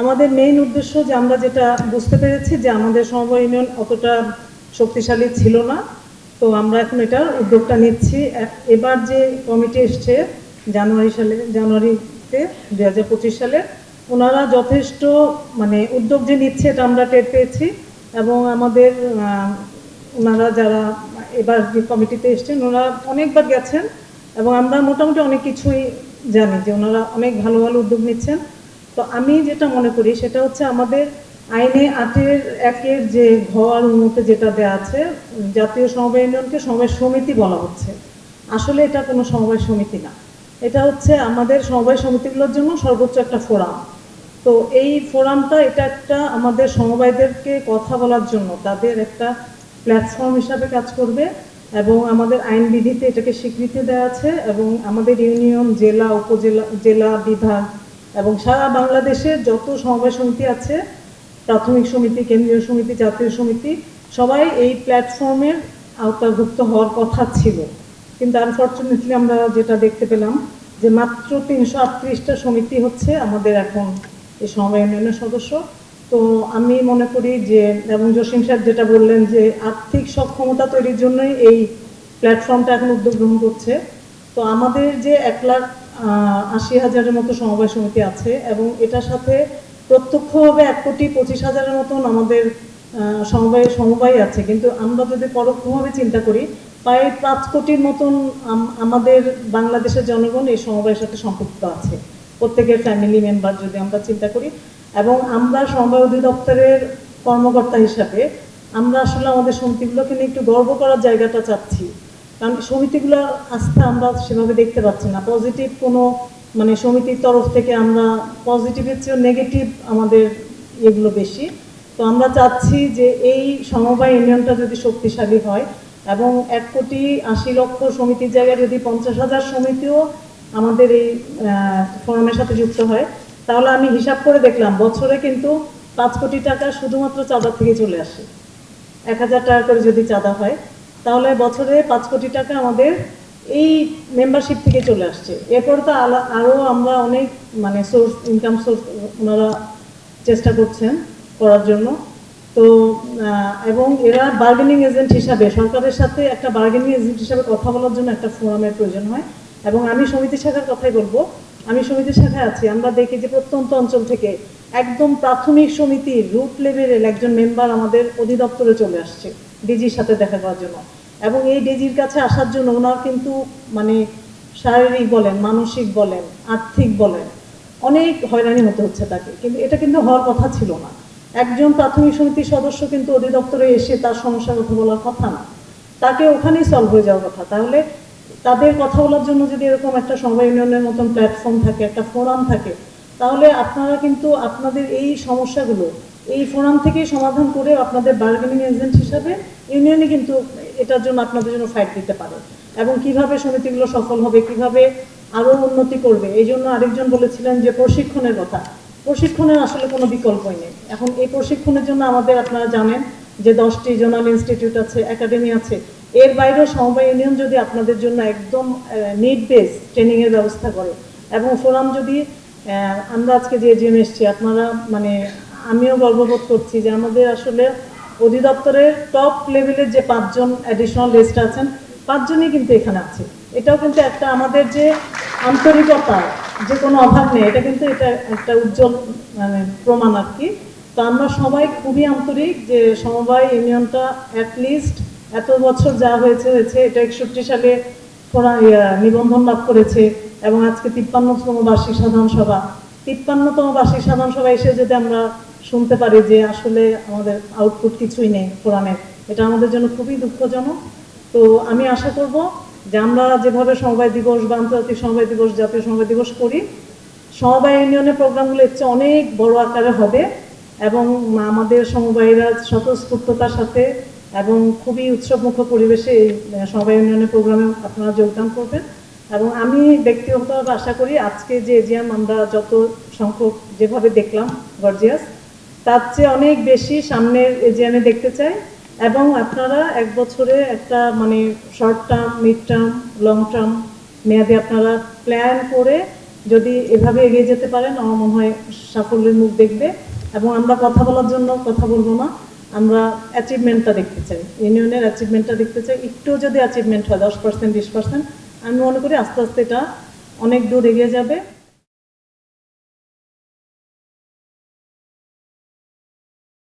আমাদের মেইন উদ্দেশ্য যে আমরা যেটা বুঝতে পেরেছি যে আমাদের সমবায় ইউনিয়ন অতটা শক্তিশালী ছিল না। তো আমরা এখন এটার উদ্যোগটা নিচ্ছি। এবার যে কমিটি এসছে জানুয়ারি সালে, জানুয়ারিতে দু হাজার পঁচিশ সালে, ওনারা যথেষ্ট মানে উদ্যোগ যে নিচ্ছে এটা আমরা টের পেয়েছি এবং আমাদের ওনারা যারা এবার যে কমিটিতে এসছেন, ওনারা অনেকবার গেছেন এবং আমরা মোটামুটি অনেক কিছুই জানি যে ওনারা অনেক ভালো ভালো উদ্যোগ নিচ্ছেন। তো আমি যেটা মনে করি সেটা হচ্ছে আমাদের আইনে আটের একের যে ঘর উন্নতে যেটা দেওয়া আছে, জাতীয় সমবায় ইউনিয়নকে সমবায় সমিতি বলা হচ্ছে। আসলে এটা কোনো সমবায় সমিতি না। এটা হচ্ছে আমাদের সমবায় সমিতিগুলোর জন্য সর্বোচ্চ একটা ফোরাম। তো এই ফোরামটা এটা একটা আমাদের সমবায়দেরকে কথা বলার জন্য তাদের একটা প্ল্যাটফর্ম হিসাবে কাজ করবে এবং আমাদের আইন বিধিতে এটাকে স্বীকৃতি দেওয়া আছে এবং আমাদের ইউনিয়ন, জেলা, উপজেলা, জেলা, বিভাগ এবং সারা বাংলাদেশে যত সমবায় সমিতি আছে, প্রাথমিক সমিতি, কেন্দ্রীয় সমিতি, জাতীয় সমিতি, সবাই এই প্ল্যাটফর্মের আওতাভুক্ত হওয়ার কথা ছিল। কিন্তু আনফর্চুনেটলি আমরা যেটা দেখতে পেলাম যে মাত্র তিনশো আটত্রিশটা সমিতি হচ্ছে আমাদের এখন এই সমবায় ইউনিয়নের সদস্য। তো আমি মনে করি যে, এবং জসিম সাহেব যেটা বললেন যে আর্থিক সক্ষমতা তৈরির জন্যই এই প্ল্যাটফর্মটা এখন উদ্যোগ গ্রহণ করছে। তো আমাদের যে এক লাখ আশি হাজারের মতো সমবায় সমিতি আছে এবং এটার সাথে প্রত্যক্ষভাবে এক কোটি পঁচিশ হাজারের মতন আমাদের সমবায় সমবায় আছে। কিন্তু আমরা যদি পরোক্ষভাবে চিন্তা করি, প্রায় পাঁচ কোটির মতন আম- আমাদের বাংলাদেশের জনগণ এই সমবায়ের সাথে সম্পৃক্ত আছে। প্রত্যেকের ফ্যামিলি মেম্বার যদি আমরা চিন্তা করি। এবং আমরা সমবায় অধিদপ্তরের কর্মকর্তা হিসাবে আমরা আসলে আমাদের সমিতিগুলোকে নিয়ে একটু গর্ব করার জায়গাটা চাচ্ছি। কারণ সমিতিগুলোর আস্থা আমরা সেভাবে দেখতে পাচ্ছি না। পজিটিভ কোনো মানে সমিতির তরফ থেকে আমরা পজিটিভের চেয়েও নেগেটিভ আমাদের এগুলো বেশি। তো আমরা চাচ্ছি যে এই সমবায় ইউনিয়নটা যদি শক্তিশালী হয় এবং এক কোটি আশি লক্ষ সমিতির জায়গায় যদি পঞ্চাশ হাজার সমিতিও আমাদের এই ফোরামের সাথে যুক্ত হয়, তাহলে আমি হিসাব করে দেখলাম বছরে কিন্তু পাঁচ কোটি টাকা শুধুমাত্র চাঁদা থেকে চলে আসে। এক হাজার টাকা করে যদি চাঁদা হয় তাহলে বছরে পাঁচ কোটি টাকা আমাদের এই মেম্বারশিপ থেকে চলে আসছে। এরপর তো আলা- আরও আমরা অনেক মানে সোর্স ইনকাম সোর্স ওনারা চেষ্টা করছেন করার জন্য। তো এবং এরা বার্গেনিং এজেন্ট হিসাবে, সরকারের সাথে একটা বার্গেনিং এজেন্ট হিসাবে কথা বলার জন্য একটা ফোরামের প্রয়োজন হয়। এবং আমি সমিতি শাখার কথাই বলব, আমি সমিতি শাখায় আছি, আমরা দেখি যে প্রত্যন্ত অঞ্চল থেকে একদম প্রাথমিক সমিতির রুট লেভেলের একজন মেম্বার আমাদের অধিদপ্তরে চলে আসছে। ডিজির সাথে দেখা করার জন্য। এবং এই ডেজির কাছে আসার জন্য ওনার কিন্তু মানে শারীরিক বলেন, মানসিক বলেন, আর্থিক বলেন, অনেক হয়রানি হতে হচ্ছে তাকে। কিন্তু এটা কিন্তু হওয়ার কথা ছিল না। একজন প্রাথমিক সমিতির সদস্য কিন্তু অধিদপ্তরে এসে তার সমস্যার কথা বলার কথা না। তাকে ওখানেই সলভ হয়ে যাওয়ার কথা। তাহলে তাদের কথা বলার জন্য যদি এরকম একটা সমবায় ইউনিয়নের মতন প্ল্যাটফর্ম থাকে, একটা ফোরাম থাকে, তাহলে আপনারা কিন্তু আপনাদের এই সমস্যাগুলো এই ফোরাম থেকেই সমাধান করে আপনাদের বার্গেনিং এজেন্ট হিসাবে ইউনিয়নে কিন্তু এটার জন্য আপনাদের জন্য ফাইট দিতে পারে। এবং কীভাবে সমিতিগুলো সফল হবে, কীভাবে আরও উন্নতি করবে, এই জন্য আরেকজন বলেছিলেন যে প্রশিক্ষণের কথা। প্রশিক্ষণের আসলে কোনো বিকল্পই নেই। এখন এই প্রশিক্ষণের জন্য আমাদের আপনারা জানেন যে দশটি জোনাল ইনস্টিটিউট আছে, একাডেমি আছে। এর বাইরেও সমবায় ইউনিয়ন যদি আপনাদের জন্য একদম নিড বেস ট্রেনিংয়ের ব্যবস্থা করে। এবং ফোরাম যদি আমরা আজকে যে জিএম এসছি, আপনারা মানে আমিও গর্ববোধ করছি যে আমাদের আসলে অধিদপ্তরের টপ লেভেলের যে পাঁচজন অ্যাডিশনাল লিস্ট আছেন, পাঁচজনই কিন্তু এখানে আছে। এটাও কিন্তু একটা আমাদের যে আন্তরিকতা যে কোনো অভাব নেই, এটা কিন্তু এটা একটা উজ্জ্বল মানে প্রমাণ আর কি। তো আমরা সবাই খুবই আন্তরিক যে সমবায় ইউনিয়নটা অ্যাটলিস্ট এত বছর যা হয়েছে হয়েছে, এটা একষট্টি সালে নিবন্ধন লাভ করেছে এবং আজকে তিপ্পান্নতম বার্ষিক সাধারণ সভা। তিপ্পান্নতম বার্ষিক সাধারণ সভা এসে যদি আমরা শুনতে পারি যে আসলে আমাদের আউটপুট কিছুই নেই ফোরামের এটা আমাদের জন্য খুবই দুঃখজনক। তো আমি আশা করব যে আমরা যেভাবে সমবায় দিবস বা আন্তর্জাতিক সমবায় দিবস, জাতীয় সমবায় দিবস করি, সমবায় ইউনিয়নের প্রোগ্রামগুলো চেয়ে অনেক বড় আকারে হবে এবং আমাদের সমবায়ীরা স্বতঃস্ফূর্ততার সাথে এবং খুবই উৎসবমুখ পরিবেশে এই সমবায় ইউনিয়নের প্রোগ্রামে আপনারা যোগদান করবেন। এবং আমি ব্যক্তিগতভাবে আশা করি আজকে যে এজিএম আমরা যত সংখ্যক যেভাবে দেখলাম, গর্জিয়াস তার চেয়ে অনেক বেশি সামনের এজিএমে দেখতে চাই। এবং আপনারা এক বছরে একটা মানে short term mid term long term মেয়াদে আপনারা প্ল্যান করে যদি এভাবে এগিয়ে যেতে পারেন, আমার মনে হয় সাফল্যের মুখ দেখবে। এবং আমরা কথা বলার জন্য কথা বলব না, আমরা অ্যাচিভমেন্টটা দেখতে চাই। ইউনিয়নের অ্যাচিভমেন্টটা দেখতে চাই। একটু যদি অ্যাচিভমেন্ট হয়, দশ পার্সেন্ট বিশ পার্সেন্ট আমি মনে করি আস্তে আস্তে এটা অনেক দূর এগিয়ে যাবে।